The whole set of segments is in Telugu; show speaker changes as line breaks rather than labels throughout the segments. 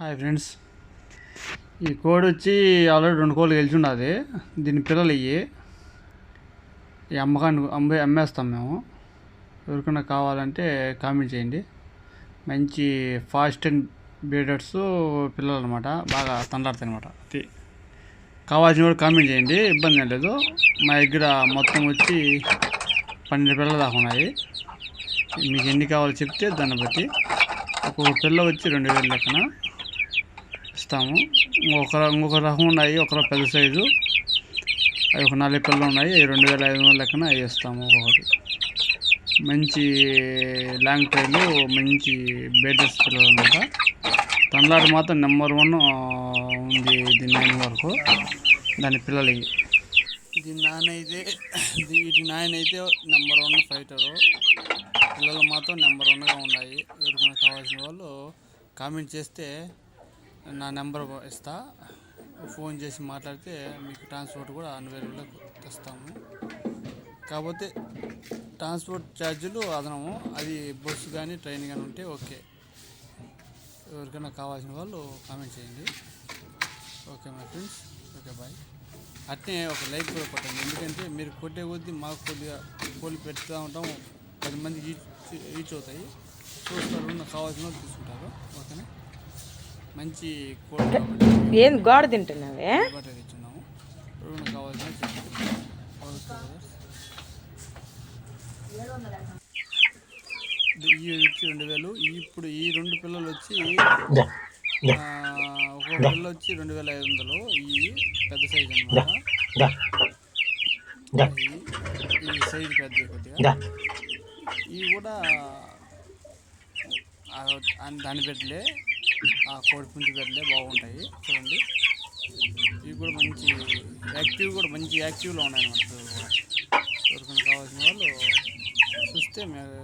Hi friends. ఈ కోడి వచ్చి ఆల్రెడీ రెండు కోళ్ళు గెలిచి ఉన్నది దీని పిల్లలు ఇవి ఈ అమ్మకాన్ని అమ్మే అమ్మేస్తాం మేము. ఎవరికైనా కావాలంటే కామెంట్ చేయండి. మంచి ఫాస్ట్ అండ్ బీడర్స్ పిల్లలు అనమాట బాగా తండాడతాయి అనమాట కావాల్సిన కూడా కామెంట్ చేయండి. ఇబ్బంది ఏం లేదు. మా దగ్గర మొత్తం వచ్చి పన్నెండు పిల్లలు దాకా ఉన్నాయి. మీకు ఎన్ని కావాలో చెప్తే దాన్ని బట్టి. ఒక్కొక్క పిల్ల వచ్చి రెండు వేలు లెక్కన. ఇస్తాము. ఇంకొక ఇంకొక రకం ఉన్నాయి ఒక పెద్ద సైజు అవి ఒక నాలుగు పిల్లలు ఉన్నాయి రెండు వేల ఐదు వందల లెక్కన అవి ఇస్తాము ఒక్కొక్కటి. మంచి లాంగ్ టైలు మంచి బేటెస్ పిల్లలు అనమాట తనలాడు మాత్రం నెంబర్ వన్ ఉంది దీని నాయన వరకు దాని పిల్లలు దీని నాన్న అయితే వీటి నాయన అయితే నెంబర్ వన్ ఫైటరు. పిల్లలు మాత్రం నెంబర్ వన్గా ఉన్నాయి. ఎవరికైనా కావాల్సిన వాళ్ళు కామెంట్ చేస్తే నా నెంబర్ ఇస్తా. ఫోన్ చేసి మాట్లాడితే మీకు ట్రాన్స్పోర్ట్ కూడా అవైలబుల్గా తెస్తాము. కాకపోతే ట్రాన్స్పోర్ట్ ఛార్జీలు అదనము. అది బస్సు కానీ ట్రైన్ కానీ ఉంటే ఓకే. ఎవరికైనా కావాల్సిన వాళ్ళు కామెంట్ చేయండి. Okay my friends. Okay bye. అట్నే ఒక లైక్ కూడా కొట్టండి. ఎందుకంటే మీరు కొట్టే కొద్దీ మాకు కొద్దిగా కోళ్ళు పెడుతూ ఉంటాం. పది మంది ఈచ్ ఈచ్ అవుతాయి. చూస్తారు కావాల్సిన వాళ్ళు తీసుకుంటారు. ఓకేనా? మంచి
ఏం గోడ తింటున్నావే?
తెచ్చున్నాము. కావాల్సిన ఈ వచ్చి రెండు వేలు. ఇప్పుడు ఈ రెండు పిల్లలు వచ్చి ఒక్కొక్క పిల్ల వచ్చి రెండు వేల ఐదు వందలు. ఈ పెద్ద సైజ్ అనమాట ఈ సైజ్ పెద్ద కొద్దిగా. ఇవి కూడా ఆ, ఆ దాని పెట్టలే ఆ కోడి పుంజు పెట్టలే బాగుంటాయి. చూడండి. ఇవి కూడా మంచి యాక్టివ్ కూడా మంచి యాక్టివ్లో ఉన్నాయి అన్నమాట ఎవరికైనా కావాల్సిన వాళ్ళు చూస్తే మీరు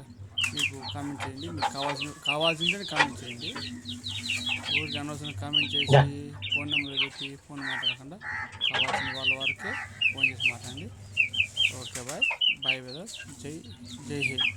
మీకు కామెంట్ చేయండి. మీకు కావాల్సిన కావాల్సిందే కామెంట్ చేయండి. ఊరికి అనవసరం కామెంట్ చేసి ఫోన్ నెంబర్ పెట్టి ఫోన్ మాట్లాడకుండా కావాల్సిన వాళ్ళ వరకే ఫోన్ చేసి మాట్లాడండి. Okay bye. Bye brothers. జై జై హింద్.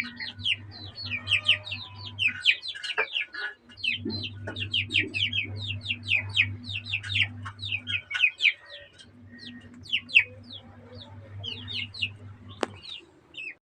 Thank you.